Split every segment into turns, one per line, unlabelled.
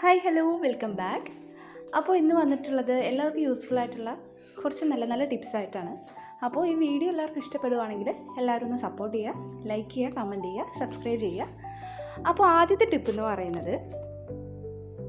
Hi hello welcome back അപ്പോൾ ഇന്ന് വന്നിട്ടുള്ളത് എല്ലാവർക്കും യൂസ്ഫുൾ ആയിട്ടുള്ള കുറച്ച് നല്ല നല്ല ടിപ്സ് ആയിട്ടാണ്. അപ്പോൾ ഈ വീഡിയോ എല്ലാവർക്കും ഇഷ്ടപ്പെടുവാണെങ്കിൽ എല്ലാവരും ഒന്ന് സപ്പോർട്ട് ചെയ്യുക ലൈക്ക് ചെയ്യുക കമന്റ് ചെയ്യുക സബ്സ്ക്രൈബ് ചെയ്യുക. അപ്പോൾ ആദ്യത്തെ ടിപ്പ് എന്ന് പറയുന്നത്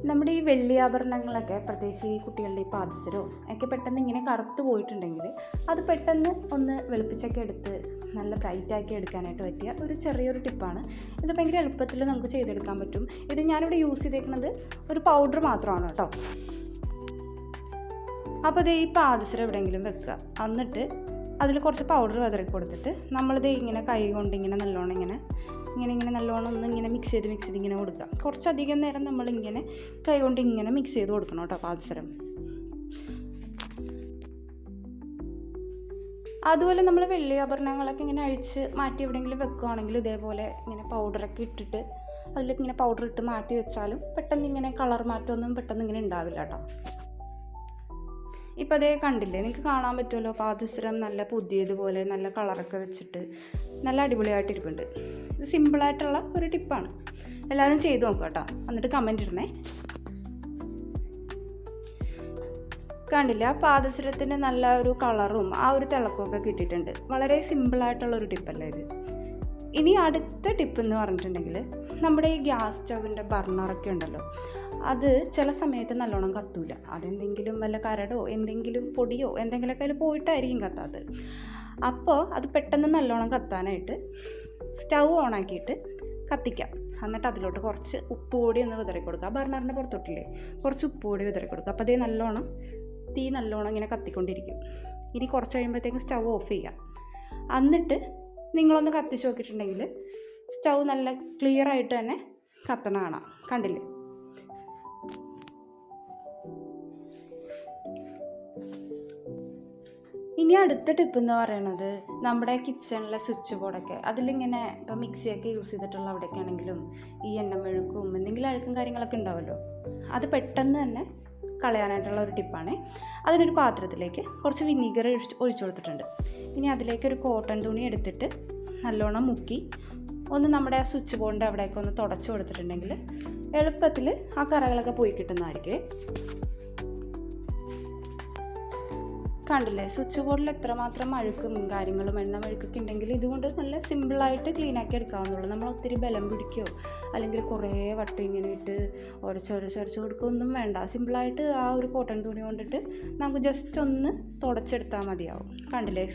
നമ്മുടെ ഈ വെള്ളി ആഭരണങ്ങളൊക്കെ പ്രത്യേകിച്ച് ഈ കുട്ടികളുടെ ഈ പാദസരോ ഒക്കെ പെട്ടെന്ന് ഇങ്ങനെ കറുത്ത് പോയിട്ടുണ്ടെങ്കിൽ അത് പെട്ടെന്ന് ഒന്ന് വെളുപ്പിച്ചൊക്കെ എടുത്ത് നല്ല ബ്രൈറ്റ് ആക്കി എടുക്കാനായിട്ട് പറ്റിയ ഒരു ചെറിയൊരു ടിപ്പാണ് ഇത് ഭയങ്കര എളുപ്പത്തിൽ നമുക്ക് ചെയ്തെടുക്കാൻ പറ്റും. ഇത് ഞാനിവിടെ യൂസ് ചെയ്തേക്കുന്നത് ഒരു പൗഡർ മാത്രമാണ് കേട്ടോ അപ്പോൾ ഇത് ഈ പാദസരം എവിടെയെങ്കിലും വെക്കുക. എന്നിട്ട് അതിൽ കുറച്ച് പൗഡർ വിതറി കൊടുത്തിട്ട് നമ്മളിത് ഇങ്ങനെ കൈ കൊണ്ട് ഇങ്ങനെ നല്ലോണം ഇങ്ങനെ ഇങ്ങനെ ഇങ്ങനെ നല്ലോണം ഒന്ന് ഇങ്ങനെ മിക്സ് ചെയ്ത് മിക്സ് ചെയ്ത് ഇങ്ങനെ കൊടുക്കുക. കുറച്ചധികം നേരം നമ്മളിങ്ങനെ കൈ കൊണ്ട് ഇങ്ങനെ മിക്സ് ചെയ്ത് കൊടുക്കണം കേട്ടോ പാദസരം. അതുപോലെ നമ്മൾ വെള്ളി ആഭരണങ്ങളൊക്കെ ഇങ്ങനെ അഴിച്ച് മാറ്റി എവിടെയെങ്കിലും വെക്കുകയാണെങ്കിൽ ഇതേപോലെ ഇങ്ങനെ പൗഡറൊക്കെ ഇട്ടിട്ട് അതിൽ ഇങ്ങനെ പൗഡർ ഇട്ട് മാറ്റി വെച്ചാലും പെട്ടെന്ന് ഇങ്ങനെ കളർ മാറ്റമൊന്നും പെട്ടെന്ന് ഇങ്ങനെ ഉണ്ടാവില്ല കേട്ടോ ഇപ്പം അതേ കണ്ടില്ലേ? നിങ്ങൾക്ക് കാണാൻ പറ്റുമല്ലോ? പാദസരം നല്ല പുതിയതുപോലെ നല്ല കളറൊക്കെ വെച്ചിട്ട് നല്ല അടിപൊളിയായിട്ട് ഇരിപ്പുണ്ട് ഇത് സിമ്പിളായിട്ടുള്ള ഒരു ടിപ്പാണ് എല്ലാവരും ചെയ്ത് നോക്കുക കേട്ടോ. എന്നിട്ട് കമന്റ് ഇടണേ. കണ്ടില്ല? പാദസരത്തിന് നല്ല ഒരു കളറും ആ ഒരു തിളക്കമൊക്കെ കിട്ടിയിട്ടുണ്ട്. വളരെ സിമ്പിളായിട്ടുള്ള ഒരു ടിപ്പല്ലേ ഇത്? ഇനി അടുത്ത ടിപ്പ് എന്ന് പറഞ്ഞിട്ടുണ്ടെങ്കിൽ നമ്മുടെ ഈ ഗ്യാസ് സ്റ്റവിന്റെ ബർണറൊക്കെ ഉണ്ടല്ലോ. അത് ചില സമയത്ത് നല്ലോണം കത്തൂല. അതെന്തെങ്കിലും വല്ല കരടോ എന്തെങ്കിലും പൊടിയോ എന്തെങ്കിലുമൊക്കെ അതിൽ പോയിട്ടായിരിക്കും കത്താത് അപ്പോൾ അത് പെട്ടെന്ന് നല്ലോണം കത്താനായിട്ട് സ്റ്റൗ ഓണാക്കിയിട്ട് കത്തിക്കാം. എന്നിട്ട് അതിലോട്ട് കുറച്ച് ഉപ്പ് പൊടി ഒന്ന് വിതറി കൊടുക്കുക ബർണറിന്റെ പുറത്തോട്ടില്ലേ? കുറച്ച് ഉപ്പ് പൊടി വിതറി കൊടുക്കുക അപ്പോൾ അതേ നല്ലോണം തീ നല്ലോണം ഇങ്ങനെ കത്തിക്കൊണ്ടിരിക്കും. ഇനി കുറച്ച് കഴിയുമ്പോഴത്തേക്കും സ്റ്റൗ ഓഫ് ചെയ്യുക എന്നിട്ട് നിങ്ങളൊന്ന് കത്തിച്ച് നോക്കിയിട്ടുണ്ടെങ്കിൽ സ്റ്റൗ നല്ല ക്ലിയർ ആയിട്ട് തന്നെ കത്തണ കാണാം. കണ്ടില്ലേ? ഇനി അടുത്ത ടിപ്പ് എന്ന് പറയണത് നമ്മുടെ കിച്ചണിലെ സ്വിച്ച് ബോർഡൊക്കെ. അതിലിങ്ങനെ ഇപ്പം മിക്സിയൊക്കെ യൂസ് ചെയ്തിട്ടുള്ള അവിടെയൊക്കെ ആണെങ്കിലും ഈ എണ്ണമെഴുക്കും എന്തെങ്കിലും അഴുക്കും കാര്യങ്ങളൊക്കെ ഉണ്ടാവുമല്ലോ അത് പെട്ടെന്ന് തന്നെ കളയാനായിട്ടുള്ള ഒരു ടിപ്പാണ്. അതിനൊരു പാത്രത്തിലേക്ക് കുറച്ച് വിനീഗർ ഒഴിച്ച് കൊടുത്തിട്ടുണ്ട്. ഇനി അതിലേക്ക് ഒരു കോട്ടൺ തുണി എടുത്തിട്ട് നല്ലോണം മുക്കി ഒന്ന് നമ്മുടെ ആ സ്വിച്ച് ബോർഡിന്റെ അവിടെയൊക്കെ ഒന്ന് തുടച്ചു കൊടുത്തിട്ടുണ്ടെങ്കിൽ എളുപ്പത്തിൽ ആ കറകളൊക്കെ പോയി കിട്ടുന്നതായിരിക്കും. കണ്ടില്ലേ? സ്വിച്ച് ബോർഡിൽ എത്രമാത്രം അഴുക്കും കാര്യങ്ങളും എണ്ണ അഴുക്കൊക്കെ ഉണ്ടെങ്കിൽ ഇതുകൊണ്ട് നല്ല സിമ്പിളായിട്ട് ക്ലീൻ ആക്കി എടുക്കാവുന്നുള്ളൂ നമ്മൾ ഒത്തിരി ബലം പിടിക്കുകയോ അല്ലെങ്കിൽ കുറേ വട്ടം ഇങ്ങനെ ഇട്ട് ഉരച്ചൊരച്ചൊരച്ച് കൊടുക്കുകയൊന്നും വേണ്ട. സിമ്പിളായിട്ട് ആ ഒരു കോട്ടൺ തുണി കൊണ്ടിട്ട് നമുക്ക് ജസ്റ്റ് ഒന്ന് തുടച്ചെടുത്താൽ മതിയാവും. കണ്ടില്ലേ?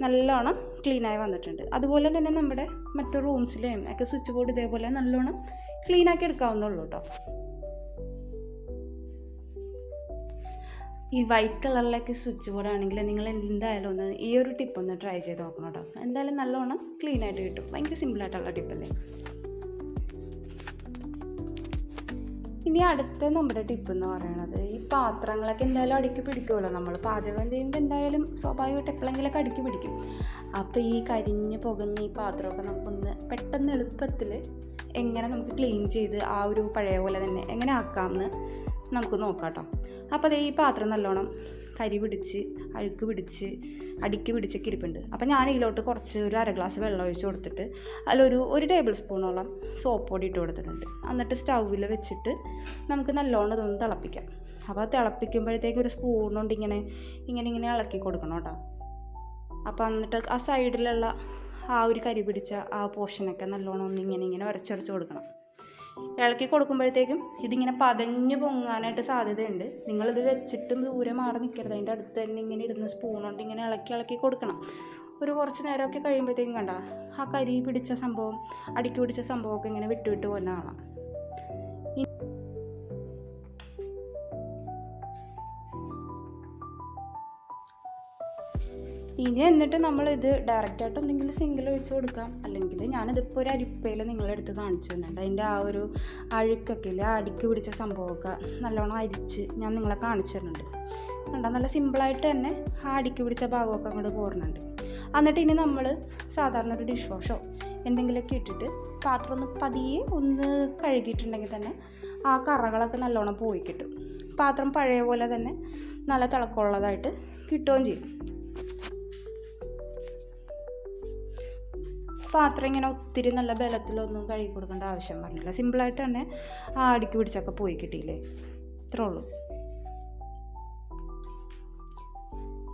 നല്ലോണം ക്ലീനായി വന്നിട്ടുണ്ട്. അതുപോലെ തന്നെ നമ്മുടെ മറ്റു റൂംസിലെയും ഒക്കെ സ്വിച്ച് ബോർഡ് ഇതേപോലെ നല്ലോണം ക്ലീനാക്കി എടുക്കാവുന്നുള്ളൂ കേട്ടോ ഈ വൈറ്റ് കളറിലൊക്കെ സ്വിച്ച് ബോർഡ് ആണെങ്കിൽ നിങ്ങൾ എന്തായാലും ഒന്ന് ഈ ഒരു ടിപ്പ് ഒന്ന് ട്രൈ ചെയ്ത് നോക്കണം കേട്ടോ എന്തായാലും നല്ലോണം ക്ലീൻ ആയിട്ട് കിട്ടും. ഭയങ്കര സിമ്പിളായിട്ടുള്ള ടിപ്പല്ലേ ഇനി അടുത്ത നമ്മുടെ ടിപ്പ് എന്ന് പറയുന്നത് ഈ പാത്രങ്ങളൊക്കെ എന്തായാലും അടുക്കി പിടിക്കുമല്ലോ നമ്മൾ പാചകം ചെയ്യുമ്പോൾ എന്തായാലും സ്വാഭാവികമായിട്ട് എപ്പോഴെങ്കിലൊക്കെ അടുക്കി പിടിക്കും. അപ്പോൾ ഈ കരിഞ്ഞ് പുകഞ്ഞ ഈ പാത്രമൊക്കെ നമുക്കൊന്ന് പെട്ടെന്ന് എളുപ്പത്തിൽ എങ്ങനെ നമുക്ക് ക്ലീൻ ചെയ്ത് ആ ഒരു പഴയ പോലെ തന്നെ എങ്ങനെ ആക്കാമെന്ന് നമുക്ക് നോക്കാം കേട്ടോ അപ്പോൾ അതേ ഈ പാത്രം നല്ലോണം കരി പിടിച്ച് അഴുക്ക് പിടിച്ച് അടിക്ക് പിടിച്ചൊക്കെ ഇരിപ്പുണ്ട്. അപ്പോൾ ഞാൻ ഇതിലോട്ട് കുറച്ച് ഒരു അര ഗ്ലാസ് വെള്ളം ഒഴിച്ച് കൊടുത്തിട്ട് അതിലൊരു ഒരു ടേബിൾ സ്പൂണോളം സോപ്പ് പൊടി ഇട്ട് കൊടുത്തിട്ടുണ്ട്. എന്നിട്ട് സ്റ്റൗവിൽ വെച്ചിട്ട് നമുക്ക് നല്ലോണം ഇതൊന്ന് തിളപ്പിക്കാം. അപ്പോൾ തിളപ്പിക്കുമ്പോഴത്തേക്ക് ഒരു സ്പൂൺ കൊണ്ട് ഇങ്ങനെ ഇങ്ങനെ ഇങ്ങനെ ഇളക്കി കൊടുക്കണം കേട്ടോ. അപ്പോൾ എന്നിട്ട് ആ സൈഡിലുള്ള ആ ഒരു കരി പിടിച്ച ആ പോർഷനൊക്കെ നല്ലോണം ഒന്ന് ഇങ്ങനെ ഇങ്ങനെ ഉരച്ചുരച്ച് കൊടുക്കണം. ഇളക്കി കൊടുക്കുമ്പോഴത്തേക്കും ഇതിങ്ങനെ പതഞ്ഞ് പൊങ്ങാനായിട്ട് സാധ്യതയുണ്ട്. നിങ്ങളിത് വെച്ചിട്ടും ദൂരെ മാറി നിൽക്കരുത് അതിന്റെ അടുത്ത് തന്നെ ഇങ്ങനെ ഇരുന്ന് സ്പൂൺ കൊണ്ട് ഇങ്ങനെ ഇളക്കി ഇളക്കി കൊടുക്കണം. ഒരു കുറച്ച് നേരമൊക്കെ കഴിയുമ്പോഴത്തേക്കും കണ്ട ആ കരി പിടിച്ച സംഭവം അടുക്കി പിടിച്ച സംഭവമൊക്കെ ഇങ്ങനെ വിട്ടു വിട്ട് പോകുന്ന കാണാം. ഇനി എന്നിട്ട് ഇത് ഡയറക്റ്റായിട്ട് എന്തെങ്കിലും സിംഗിൾ ഒഴിച്ച് കൊടുക്കാം. അല്ലെങ്കിൽ ഞാനിതിപ്പോൾ ഒരു അരിപ്പയിൽ നിങ്ങളുടെ അടുത്ത് കാണിച്ചു തന്നിട്ടുണ്ട്. അതിന്റെ ആ ഒരു അഴുക്കൊക്കെ ഇല്ല അടുക്ക് പിടിച്ച സംഭവമൊക്കെ നല്ലോണം അരിച്ച് ഞാൻ നിങ്ങളെ കാണിച്ചു തരുന്നുണ്ട് കണ്ട നല്ല സിമ്പിളായിട്ട് തന്നെ ആ അടിക്ക് പിടിച്ച ഭാഗമൊക്കെ അങ്ങോട്ട് പോരുന്നുണ്ട്. എന്നിട്ട് ഇനി നമ്മൾ സാധാരണ ഒരു ഡിഷ് വാഷോ എന്തെങ്കിലുമൊക്കെ ഇട്ടിട്ട് പാത്രം ഒന്ന് പതിയെ ഒന്ന് കഴുകിയിട്ടുണ്ടെങ്കിൽ തന്നെ ആ കറകളൊക്കെ നല്ലോണം പോയി കിട്ടും. പാത്രം പഴയ പോലെ തന്നെ നല്ല തിളക്കമുള്ളതായിട്ട് കിട്ടുകയും ചെയ്യും. പാത്രം ഇങ്ങനെ ഒത്തിരി നല്ല ബലത്തിലൊന്നും കഴുകി കൊടുക്കേണ്ട ആവശ്യം പറഞ്ഞില്ല. സിമ്പിളായിട്ട് തന്നെ ആ അടിക്ക് പിടിച്ചൊക്കെ പോയി കിട്ടിയില്ലേ? ഇത്രേ ഉള്ളൂ.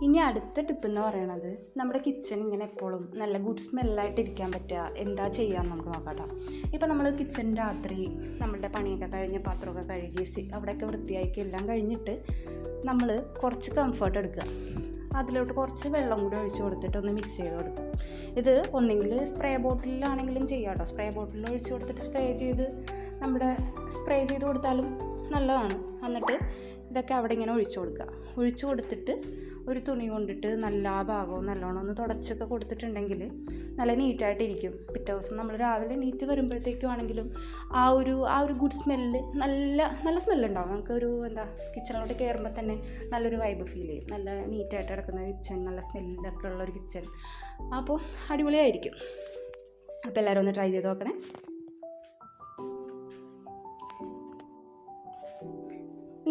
ഇനി അടുത്ത ടിപ്പ് എന്ന് പറയണത് നമ്മുടെ കിച്ചൺ ഇങ്ങനെ എപ്പോഴും നല്ല ഗുഡ് സ്മെല്ലായിട്ട് ഇരിക്കാൻ പറ്റുക. എന്താ ചെയ്യാന്ന് നമുക്ക് നോക്കാട്ടോ. ഇപ്പം നമ്മൾ കിച്ചൺ രാത്രി നമ്മുടെ പണിയൊക്കെ കഴിഞ്ഞ് പാത്രമൊക്കെ കഴുകി അവിടെയൊക്കെ വൃത്തിയാക്കി എല്ലാം കഴിഞ്ഞിട്ട് നമ്മൾ കുറച്ച് കംഫർട്ട് എടുക്കുക. അതിലോട്ട് കുറച്ച് വെള്ളം കൂടി ഒഴിച്ച് കൊടുത്തിട്ട് ഒന്ന് മിക്സ് ചെയ്ത് കൊടുക്കും ഇത് ഒന്നെങ്കിൽ സ്പ്രേ ബോട്ടിലാണെങ്കിലും ചെയ്യാം കേട്ടോ സ്പ്രേ ബോട്ടിൽ ഒഴിച്ച് കൊടുത്തിട്ട് സ്പ്രേ ചെയ്ത് നമ്മുടെ സ്പ്രേ ചെയ്ത് കൊടുത്താലും നല്ലതാണ്. എന്നിട്ട് ഇതൊക്കെ അവിടെ ഇങ്ങനെ ഒഴിച്ചു കൊടുക്കുക. ഒഴിച്ചു കൊടുത്തിട്ട് ഒരു തുണി കൊണ്ടിട്ട് നല്ല ആ ഭാഗവും നല്ലോണം ഒന്ന് തുടച്ചൊക്കെ കൊടുത്തിട്ടുണ്ടെങ്കിൽ നല്ല നീറ്റായിട്ടിരിക്കും പിറ്റേ ദിവസം നമ്മൾ രാവിലെ നീറ്റ് വരുമ്പോഴത്തേക്കും ആണെങ്കിലും ആ ഒരു ആ ഒരു ഗുഡ് സ്മെല്ല് നല്ല നല്ല സ്മെല്ലുണ്ടാവും നമുക്കൊരു എന്താ കിച്ചണിലോട്ട് കയറുമ്പോൾ തന്നെ നല്ലൊരു വൈബ് ഫീൽ ചെയ്യും. നല്ല നീറ്റായിട്ട് കിടക്കുന്ന കിച്ചൺ നല്ല സ്മെല്ലൊക്കെ ഉള്ളൊരു കിച്ചൺ അപ്പോൾ അടിപൊളിയായിരിക്കും. അപ്പോൾ എല്ലാവരും ഒന്ന് ട്രൈ ചെയ്ത് നോക്കണേ.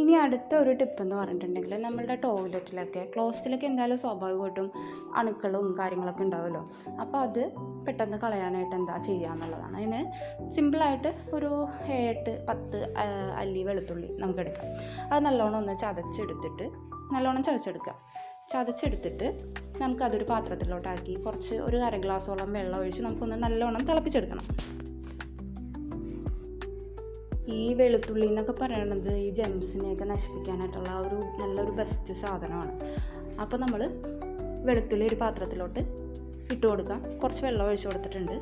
ഇനി അടുത്ത ഒരു ടിപ്പ് എന്ന് പറഞ്ഞിട്ടുണ്ടെങ്കിൽ നമ്മളുടെ ടോയ്ലറ്റിലൊക്കെ ക്ലോസറ്റിലൊക്കെ എന്തായാലും സ്വാഭാവികമായിട്ടും അണുക്കളും കാര്യങ്ങളൊക്കെ ഉണ്ടാവുമല്ലോ. അപ്പോൾ അത് പെട്ടെന്ന് കളയാനായിട്ട് എന്താ ചെയ്യുക എന്നുള്ളതാണ്. അതിന് സിമ്പിളായിട്ട് ഒരു ഏഴെട്ട് പത്ത് അല്ലി വെളുത്തുള്ളി നമുക്ക് എടുക്കാം. അത് നല്ലോണം ഒന്ന് ചതച്ചെടുത്തിട്ട് നല്ലോണം ചതച്ചെടുക്കുക. ചതച്ചെടുത്തിട്ട് നമുക്കതൊരു പാത്രത്തിലോട്ടാക്കി കുറച്ച് ഒരു അര ഗ്ലാസോളം വെള്ളം ഒഴിച്ച് നമുക്കൊന്ന് നല്ലോണം തിളപ്പിച്ചെടുക്കണം. ഈ വെളുത്തുള്ളി എന്നൊക്കെ പറയണത് ഈ ജെംസിനെയൊക്കെ നശിപ്പിക്കാനായിട്ടുള്ള ഒരു നല്ലൊരു ബെസ്റ്റ് സാധനമാണ്. അപ്പോൾ നമ്മൾ വെളുത്തുള്ളി ഒരു പാത്രത്തിലോട്ട് ഇട്ട് കൊടുക്കാം കുറച്ച് വെള്ളം ഒഴിച്ചു കൊടുത്തിട്ടുണ്ട്.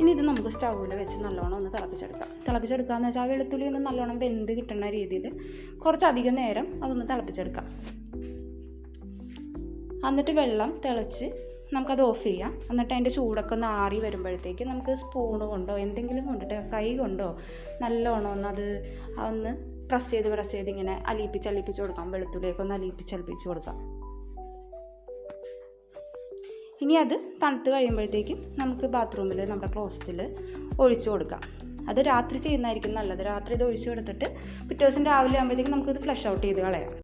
ഇനി ഇത് നമുക്ക് സ്റ്റൗവിൽ വെച്ച് നല്ലോണം ഒന്ന് തിളപ്പിച്ചെടുക്കാം. തിളപ്പിച്ചെടുക്കുക എന്ന് വെച്ചാൽ ആ വെളുത്തുള്ളി ഒന്ന് നല്ലോണം വെന്ത് കിട്ടുന്ന രീതിയിൽ കുറച്ചധികം നേരം അതൊന്ന് തിളപ്പിച്ചെടുക്കാം. എന്നിട്ട് വെള്ളം തിളച്ച് നമുക്കത് ഓഫ് ചെയ്യാം. എന്നിട്ട് അതിന്റെ ചൂടൊക്കെ ഒന്ന് ആറി വരുമ്പോഴത്തേക്ക് നമുക്ക് സ്പൂണ് കൊണ്ടോ എന്തെങ്കിലും കൊണ്ടിട്ട് കൈ കൊണ്ടോ നല്ലോണം ഒന്ന് അത് ഒന്ന് പ്രസ് ചെയ്ത് പ്രസ് ചെയ്ത് ഇങ്ങനെ അലിയിപ്പിച്ച് അലിയിപ്പിച്ച് കൊടുക്കാം. വെളുത്തുള്ളിയൊക്കെ ഒന്ന് അലിയിപ്പിച്ച് അലിപ്പിച്ച് കൊടുക്കാം. ഇനി അത് തണുത്ത് കഴിയുമ്പോഴത്തേക്കും നമുക്ക് ബാത്റൂമിൽ നമ്മുടെ ക്ലോസറ്റിൽ ഒഴിച്ചു കൊടുക്കാം. അത് രാത്രി ചെയ്യുന്നതായിരിക്കും നല്ലത്. രാത്രി ഇത് ഒഴിച്ചു കൊടുത്തിട്ട് പിറ്റേ ദിവസം രാവിലെ ആകുമ്പോഴത്തേക്കും നമുക്കിത് ഫ്ലഷ് ഔട്ട് ചെയ്ത് കളയാം.